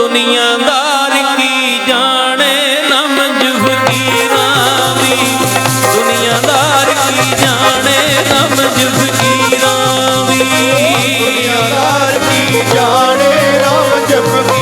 ਦੁਨੀਆਦਾਰ ਕੀ ਜਾਣੇ ਨਾ ਮਜਬੂਰੀ ਰਾਵੀ ਦੁਨੀਆਦਾਰ ਕੀ ਜਾਣੇ ਨਾ ਮਜਬੂਰੀ ਰਾਵੀ ਦੁਨੀਆਦਾਰ ਕੀ ਜਾਣੇ ਨਾ ਮਜਬੂਰੀ